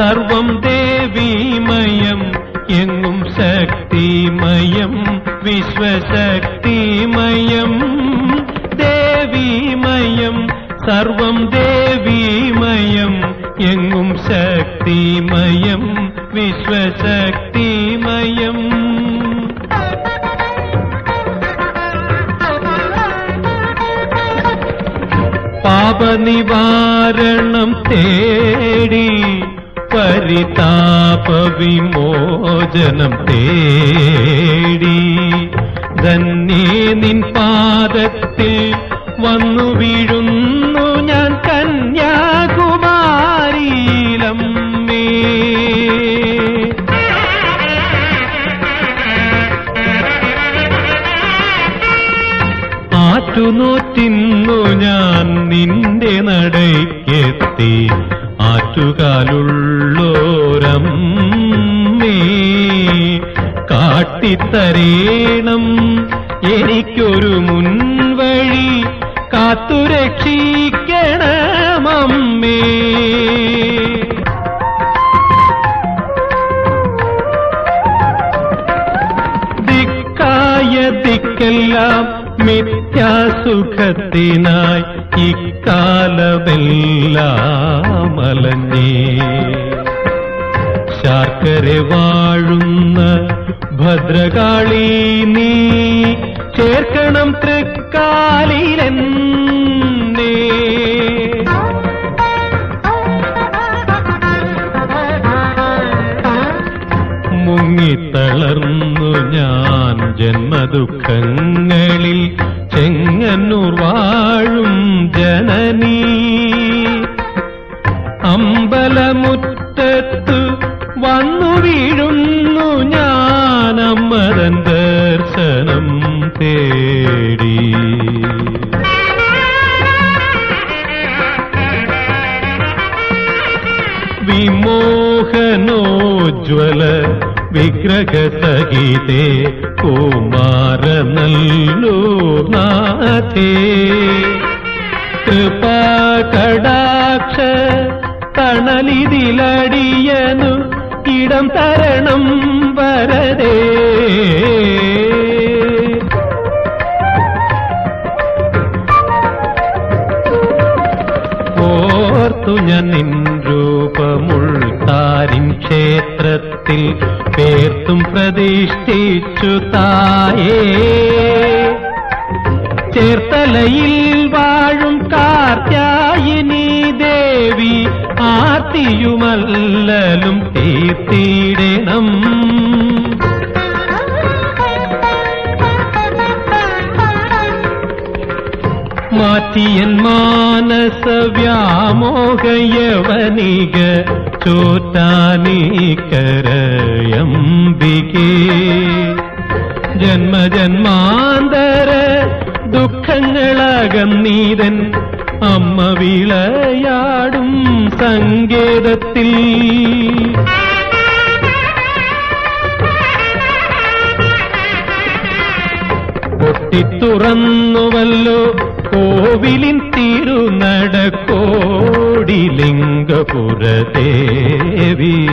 സർവം ദേവീമയം എങ്ങും ശക്തിമയം വിശ്വശക്തിമയം. ദേവീമയം സർവം ദേവീമയം എങ്ങും ശക്തിമയം വിശ്വശക്തിമയം. പാപനിവാരണം തേടി പരിതാപ വിമോചനം തേടി. ധന്യേ നിൻ പാദത്തിൽ വന്നു വീഴുന്നു ഞാൻ കന്യാകുമാരിയിലമ്മേ. ആറ്റുനോറ്റിന്നു ഞാൻ നിന്റെ നടയ്ക്കെത്തി. ആറ്റുകാലുള്ളോരമ്മേ കാട്ടിത്തരേണം. എനിക്കൊരു മുൻവഴി കാത്തുരക്ഷിക്കണമമ്മേ. ദിക്കായ ദിക്കെല്ലാം മിഥ്യാസുഖത്തിനായി ഇക്കാലമെല്ലാം അലഞ്ഞേ. ശാർക്കര വാഴുന്ന ഭദ്രകാളി നീ ചേർക്കണം തൃക്കാലിലെന്നേ. മുങ്ങിത്തളർന്നു ഞാൻ ജന്മദുഃഖങ്ങളിൽ ചെങ്ങന്നൂർ വാഴും ജനനീ. അമ്പലമുറ്റത്ത് വിമോഹനോജ്വല വിഗ്രഹസഹിതേ കുമാര നല്ലോ നാഥേ കൃപാകടാക്ഷ തണലിതിലടിയനു ഇടം തരണം ക്ഷേത്രത്തിൽ പേർത്തും പ്രതിഷ്ഠിച്ചു തായേ. ചേർത്തലയിൽ വാഴും കാർത്യായിനി ദേവി ആർത്തിയുമല്ലലും തീർത്തിയിടണം മാനസ വ്യാമോഹയവനിക ചോറ്റാനീക്കരയംബികേ ജന്മജന്മാന്തര ദുഃഖങ്ങളകന്നീതൻ അമ്മ വിളയാടും സങ്കേതത്തിൽ. പൊട്ടിത്തുറന്നുവല്ലോ കോവിലിൻ തിരുനടക്കോടിലിംഗപുരദേവി.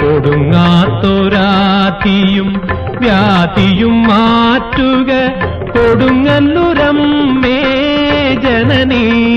കൊടുങ്ങാത്തൊരാതിയും വ്യാധിയും മാറ്റുക കൊടുങ്ങല്ലുരമ്മേ ജനനീ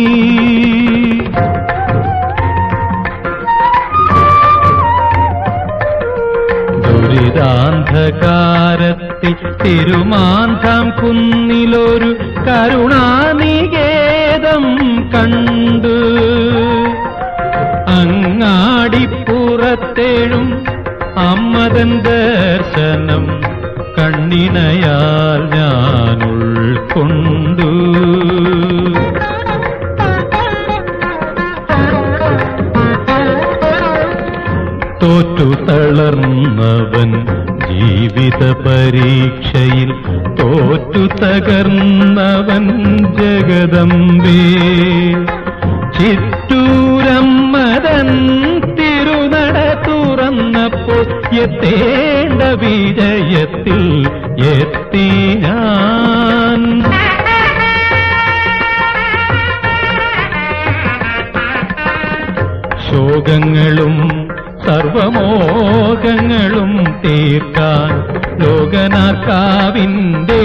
അമ്മതൻ ദർശനം കണ്ണിനയാൽ ഞാൻ ഉൾക്കൊണ്ടു. തോറ്റു തളർന്നവൻ ജീവിത പരീക്ഷയിൽ തോറ്റു തകർന്നവൻ ജഗദമ്പേ ചിറ്റൂരമ്മതൻ എത്തേണ്ട വിജയത്തിൽ എത്തി ഞാൻ ശോകങ്ങളും സർവമോഹങ്ങളും തീർക്കാൻ ലോകനാർക്കാവിന്റെ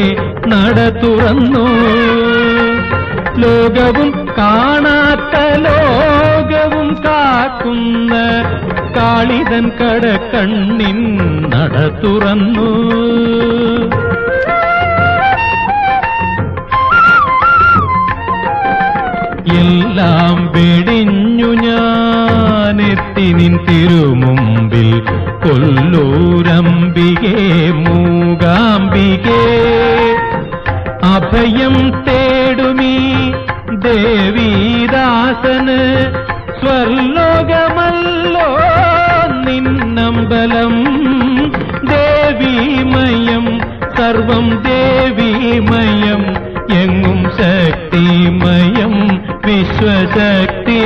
നട തുറന്നു. ലോകവും കാണാത്ത ലോകവും കാക്കുന്ന കാളിതൻ കടക്കണ്ണിൻ നട തുറന്നു. എല്ലാം വെടിഞ്ഞു ഞാനെത്തിനിൻ തിരുമുമ്പിൽ കൊല്ലൂരംബികേ മൂകാംബികേ. അഭയം തേടുമീ ദേവീദാസന് സ്വർലോകമല്ലോ നിന്നമ്പലം. ദേവീമയം സർവം ദേവീമയം എങ്ങും ശക്തിമയം വിശ്വശക്തിമയം.